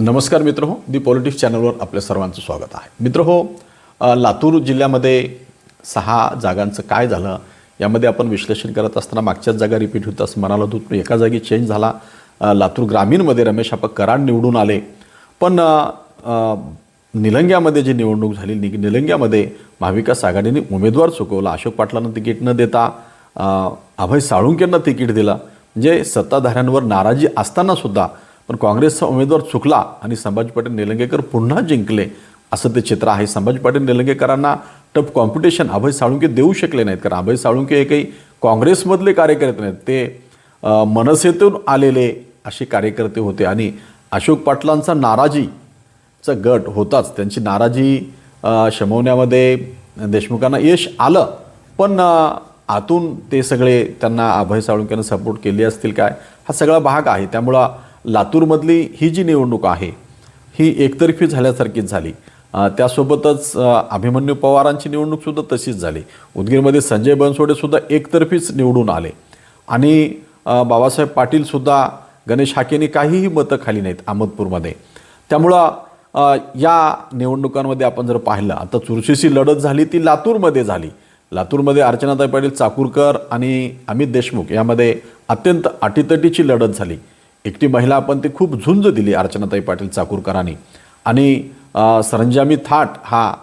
नमस्कार मित्र हो दी पॉलिटिक्स चॅनलवर आपल्या सर्वांचं स्वागत आहे. मित्र हो लातूर जिल्ह्यामध्ये सहा जागांचं काय झालं यामध्ये आपण विश्लेषण करत असताना मागच्याच जागा रिपीट होत असं म्हणाला होतो पण एका जागी चेंज झाला. लातूर ग्रामीणमध्ये रमेश आपा कराड निवडून आले. पण निलंग्यामध्ये जी निवडणूक झाली नि निलंग्यामध्ये महाविकास आघाडीने उमेदवार चुकवला. अशोक पाटलांना तिकीट न देता अभय साळुंकेंना तिकीट दिलं. म्हणजे सत्ताधाऱ्यांवर नाराजी असताना सुद्धा पण काँग्रेसचा उमेदवार चुकला आणि संभाजी पाटील निलंगेकर पुन्हा जिंकले असं ते चित्र आहे. संभाजी पाटील निलंगेकरांना टफ कॉम्पिटिशन अभय साळुंके देऊ शकले नाहीत. कारण अभय साळुंके हे काही काँग्रेसमधले कार्यकर्ते नाहीत. ते मनसेतून आलेले असे कार्यकर्ते होते आणि अशोक पाटलांचा नाराजीचा गट होताच. त्यांची नाराजी शमवण्यामध्ये देशमुखांना यश आलं. पण आतून ते सगळे त्यांना अभय साळुंक्यानं सपोर्ट केले असतील काय? हा सगळा भाग आहे. त्यामुळं लातूरमधली ही जी निवडणूक आहे ही एकतर्फी झाल्यासारखीच झाली. त्यासोबतच अभिमन्यू पवारांची निवडणूकसुद्धा तशीच झाली. उदगीरमध्ये संजय बनसोडेसुद्धा एकतर्फीच निवडून आले. आणि बाबासाहेब पाटीलसुद्धा गणेश हाकेने काहीही मतं खाली नाहीत अहमदपूरमध्ये. त्यामुळं या निवडणुकांमध्ये आपण जर पाहिलं आता चुरशीची लढत झाली ती लातूरमध्ये झाली. लातूरमध्ये अर्चनाताई पाटील चाकूरकर आणि अमित देशमुख यामध्ये अत्यंत अटीतटीची लढत झाली. एकटी महिला आपण ती खूप झुंज दिली अर्चनाताई पाटील चाकूरकरांनी. आणि सरंजामी थाट हा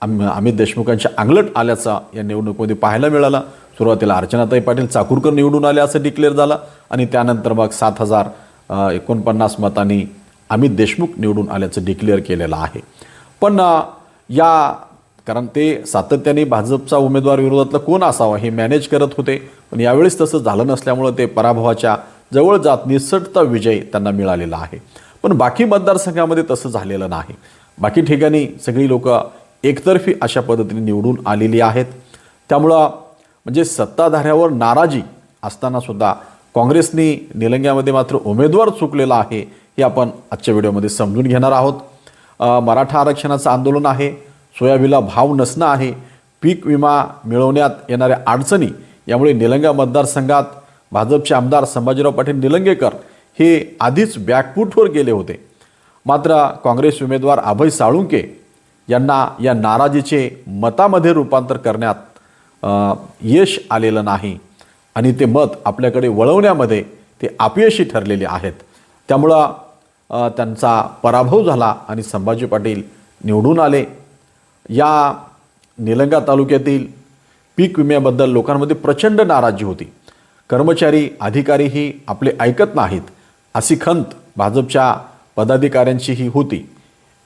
अम- अमित देशमुखांच्या अंगलट आल्याचा या निवडणुकीमध्ये पाहायला मिळाला. सुरुवातीला अर्चनाताई पाटील चाकूरकर निवडून आले असं डिक्लेअर झालं आणि त्यानंतर मग सात हजार एकोणपन्नास मतांनी अमित देशमुख निवडून आल्याचं डिक्लेअर केलेलं आहे. पण या कारण ते सातत्याने भाजपचा उमेदवार विरोधातला कोण असावा हे मॅनेज करत होते. पण यावेळेस तसं झालं नसल्यामुळं ते पराभवाच्या जवळ जात निसटता विजय त्यांना मिळालेला आहे. पण बाकी मतदारसंघामध्ये तसं झालेलं नाही. बाकी ठिकाणी सगळी लोक एकतर्फी अशा पद्धतीने निवडून आलेली आहेत. त्यामुळं म्हणजे सत्ताधाऱ्यावर नाराजी असतानासुद्धा काँग्रेसनी काँग्रेसने निलंग्यामध्ये मात्र उमेदवार चुकलेला आहे हे आपण आजच्या व्हिडिओमध्ये समजून घेणार आहोत. मराठा आरक्षणाचं आंदोलन आहे. सोयाबीनला भाव नसणं आहे. पीक विमा मिळवण्यात येणाऱ्या अडचणी यामुळे निलंगा मतदारसंघात भाजपचे आमदार संभाजीराव पाटील निलंगेकर हे आधीच बॅकफूटवर गेले होते. मात्र काँग्रेस उमेदवार अभय साळुंके यांना या नाराजीचे मतामध्ये रूपांतर करण्यात यश आलेलं नाही आणि ते मत आपल्याकडे वळवण्यामध्ये ते अपयशी ठरलेले आहेत. त्यामुळं त्यांचा पराभव झाला आणि संभाजी पाटील निवडून आले. या निलंगा तालुक्यातील पीक विम्याबद्दल लोकांमध्ये प्रचंड नाराजी होती. कर्मचारी अधिकारीही आपले ऐकत नाहीत अशी खंत भाजपच्या पदाधिकाऱ्यांचीही होती.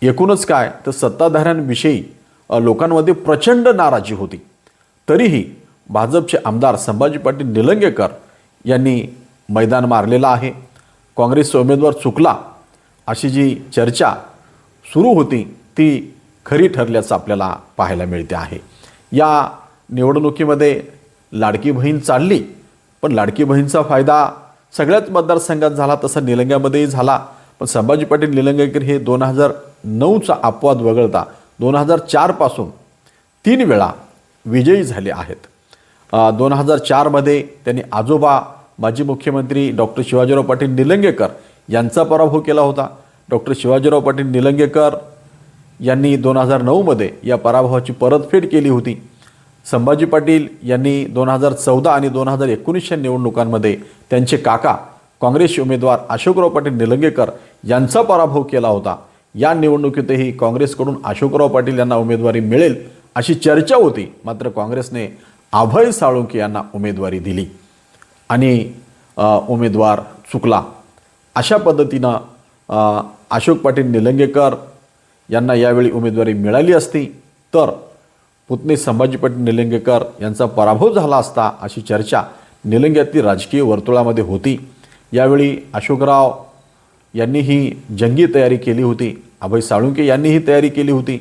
एकूणच काय तर सत्ताधाऱ्यांविषयी लोकांमध्ये प्रचंड नाराजी होती. तरीही भाजपचे आमदार संभाजी पाटील निलंगेकर यांनी मैदान मारलेलं आहे. काँग्रेसचा उमेदवार चुकला अशी जी चर्चा सुरू होती ती खरी ठरल्याचं आपल्याला पाहायला मिळते आहे. या निवडणुकीमध्ये लाडकी बहीण चालली पण लाडकी बहीणचा फायदा सगळ्याच मतदारसंघात झाला तसा निलंग्यामध्येही झाला. पण संभाजी पाटील निलंगेकर हे दोन हजार नऊचा अपवाद वगळता दोन हजार चारपासून तीन वेळा विजयी झाले आहेत. दोन हजार चारमध्ये त्यांनी आजोबा माजी मुख्यमंत्री डॉक्टर शिवाजीराव पाटील निलंगेकर यांचा पराभव केला होता. डॉक्टर शिवाजीराव पाटील निलंगेकर यांनी दोन हजार नऊमध्ये या पराभवाची परतफेड केली होती. संभाजी पाटील यांनी दोन हजार चौदा आणि दोन हजार एकोणीसच्या निवडणुकांमध्ये त्यांचे काका काँग्रेसचे उमेदवार अशोकराव पाटील निलंगेकर यांचा पराभव केला होता. या निवडणुकीतही काँग्रेसकडून अशोकराव पाटील यांना उमेदवारी मिळेल अशी चर्चा होती. मात्र काँग्रेसने अभय साळुंके यांना उमेदवारी दिली. आणि उमेदवार चुकला. अशा पद्धतीनं अशोक पाटील निलंगेकर यांना यावेळी उमेदवारी मिळाली असती तर पुतणे संभाजी पाटील निलंगेकर यांचा पराभव झाला असता अशी चर्चा निलंग्यातील राजकीय वर्तुळामध्ये होती. यावेळी अशोकराव यांनी ही जंगी तयारी केली होती. अभय साळुंके यांनीही तयारी केली होती.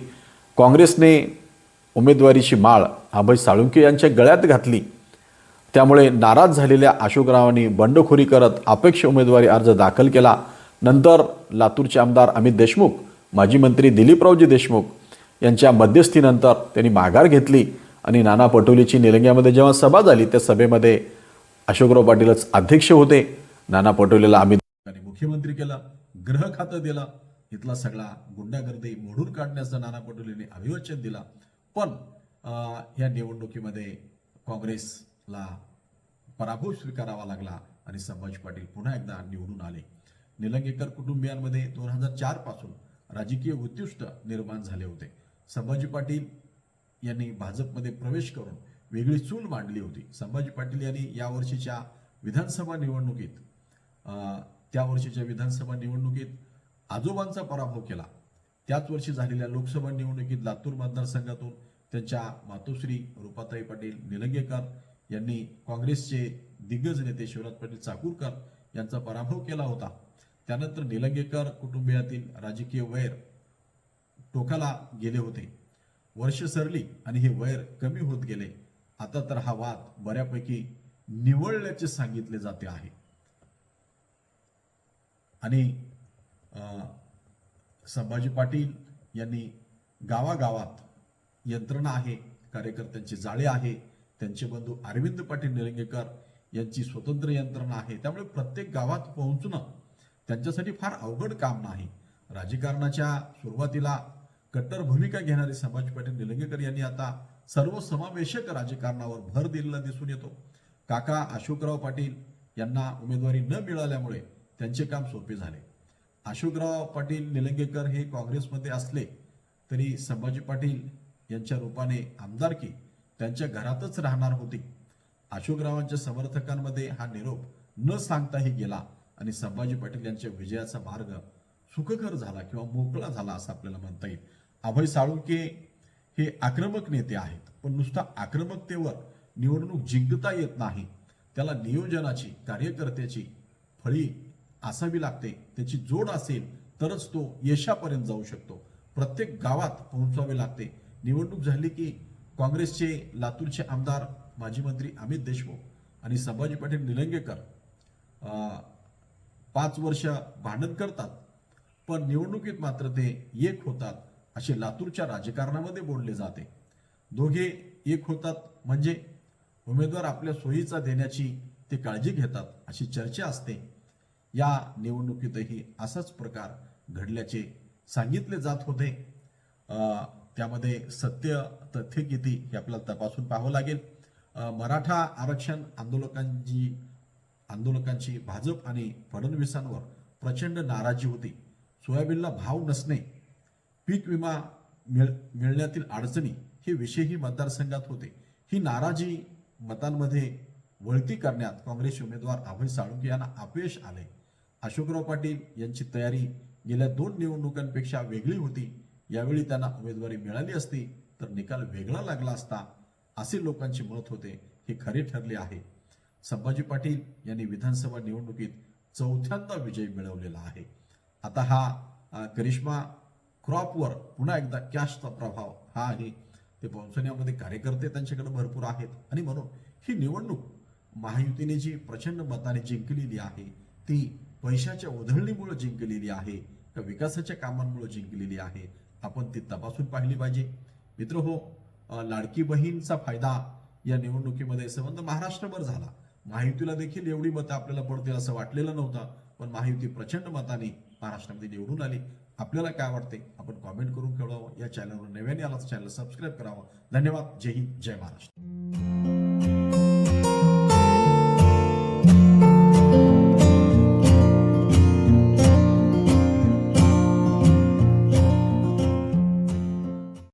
काँग्रेसने उमेदवारीची माळ अभय साळुंके यांच्या गळ्यात घातली. त्यामुळे नाराज झालेल्या अशोकरावांनी बंडखोरी करत अपेक्ष उमेदवारी अर्ज दाखल केला. नंतर लातूरचे आमदार अमित देशमुख माजी मंत्री दिलीपरावजी देशमुख यांच्या मध्यस्थीनंतर त्यांनी माघार घेतली आणि नाना पटोलेची निलंग्यामध्ये जेव्हा सभा झाली त्या सभेमध्ये अशोकराव पाटीलच अध्यक्ष होते. नाना पटोलेला आम्ही मुख्यमंत्री केला ग्रह खातं दिलं इथला सगळा गुंडागर्दी मोडून काढण्याचा नाना पटोलेने अभिवचन दिला. पण या निवडणुकीमध्ये काँग्रेसला पराभव स्वीकारावा लागला आणि संभाजी पाटील पुन्हा एकदा निवडून आले. निलंगेकर कुटुंबियांमध्ये दोन हजार चारपासून राजकीय उद्दिष्ट निर्माण झाले होते. संभाजी पाटील यांनी भाजपमध्ये प्रवेश करून वेगळी चूल मांडली होती. संभाजी पाटील यांनी यावर्षीच्या विधानसभा निवडणुकीत त्या वर्षीच्या विधानसभा निवडणुकीत आजोबांचा पराभव केला. त्याच वर्षी झालेल्या लोकसभा निवडणुकीत लातूर मतदारसंघातून त्यांच्या मातोश्री रूपाताई पाटील निलंगेकर यांनी काँग्रेसचे दिग्गज नेते शिवराज पाटील चाकूरकर यांचा पराभव केला होता. त्यानंतर निलंगेकर कुटुंबियातील राजकीय वैर टोकाला गेले होते. वर्ष सरली आणि हे वैर कमी होत गेले. आता तर हा वाद बऱ्यापैकी निवळल्याचे सांगितले जाते आहे. आणि संभाजी पाटील यांनी गावागावात यंत्रणा आहे कार्यकर्त्यांचे जाळे आहे त्यांचे बंधू अरविंद पाटील निरंगेकर यांची स्वतंत्र यंत्रणा आहे. त्यामुळे प्रत्येक गावात पोहोचणं त्यांच्यासाठी फार अवघड काम नाही. राजकारणाच्या सुरुवातीला कट्टर भूमिका घेणारे संभाजी पाटील निलंगेकर यांनी आता सर्वसमावेशक राजकारणावर भर दिलेला दिसून येतो. काका अशोकराव पाटील यांना उमेदवारी न मिळाल्यामुळे त्यांचे काम सोपे झाले. अशोकराव पाटील निलंगेकर हे काँग्रेसमध्ये असले तरी संभाजी पाटील यांच्या रूपाने आमदारकी त्यांच्या घरातच राहणार होती. अशोकरावांच्या समर्थकांमध्ये हा निरोप न सांगताही गेला आणि संभाजी पाटील यांच्या विजयाचा मार्ग सुखकर झाला किंवा मोकळा झाला असं आपल्याला म्हणता येईल. अभय साळुंके हे आक्रमक नेते आहेत पण नुसता आक्रमकतेवर निवडणूक जिंकता येत नाही. त्याला नियोजनाची कार्यकर्त्याची फळी असावी लागते. त्याची जोड असेल तरच तो यशापर्यंत जाऊ शकतो. प्रत्येक गावात पोहोचावे लागते. निवडणूक झाली की काँग्रेसचे लातूरचे आमदार माजी मंत्री अमित देशमुख आणि संभाजी पाटील निलंगेकर पाच वर्ष भांडण करतात. पण निवडणुकीत मात्र ते एक होतात असे लातूरच्या राजकारणामध्ये बोलले जाते. दोघे एक होतात म्हणजे उमेदवार आपल्या सोयीचा देण्याची ते काळजी घेतात अशी चर्चा असते. या निवडणुकीतही असाच प्रकार घडल्याचे सांगितले जात होते. त्यामध्ये सत्य तथ्य किती हे आपल्याला तपासून पाहावं लागेल. मराठा आरक्षण आंदोलकांची आंदोलकांची भाजप आणि फडणवीसांवर प्रचंड नाराजी होती. सोयाबीनला भाव नसणे पीक विमा मिळ मिळण्यातील अडचणी हे विषयही मतदारसंघात होते. ही नाराजी मतांमध्ये वळती करण्यात काँग्रेस उमेदवार अभय साळुंके यांना अपयश आले. अशोकराव पाटील यांची तयारी गेल्या दोन निवडणुकांपेक्षा वेगळी होती. यावेळी त्यांना उमेदवारी मिळाली असती तर निकाल वेगळा लागला असता असे लोकांचे मत होते. हे खरे ठरले आहे. संभाजी पाटील यांनी विधानसभा निवडणुकीत चौथ्यांदा विजय मिळवलेला आहे. आता हा करिश्मा क्रॉपवर पुन्हा एकदा कॅशचा प्रभाव हा आहे. ते पोहोचण्यामध्ये कार्यकर्ते त्यांच्याकडे भरपूर आहेत. आणि म्हणून ही निवडणूक महायुतीने जी प्रचंड मताने जिंकलेली आहे ती पैशाच्या उधळणीमुळे जिंकलेली आहे का विकासाच्या कामांमुळे जिंकलेली आहे आपण ती तपासून पाहिली पाहिजे. मित्र हो लाडकी बहीणचा फायदा या निवडणुकीमध्ये संबंध महाराष्ट्रभर झाला. महायुतीला देखील एवढी मतं आपल्याला पडतील असं वाटलेलं नव्हतं पण महायुती प्रचंड मताने महाराष्ट्रामध्ये निवडून आली. आपल्याला काय वाटते? आपण कॉमेंट करून कळवावं. या चॅनलवर नव्याने आलाच चॅनल सबस्क्राईब करावं. धन्यवाद. जय हिंद जय महाराष्ट्र.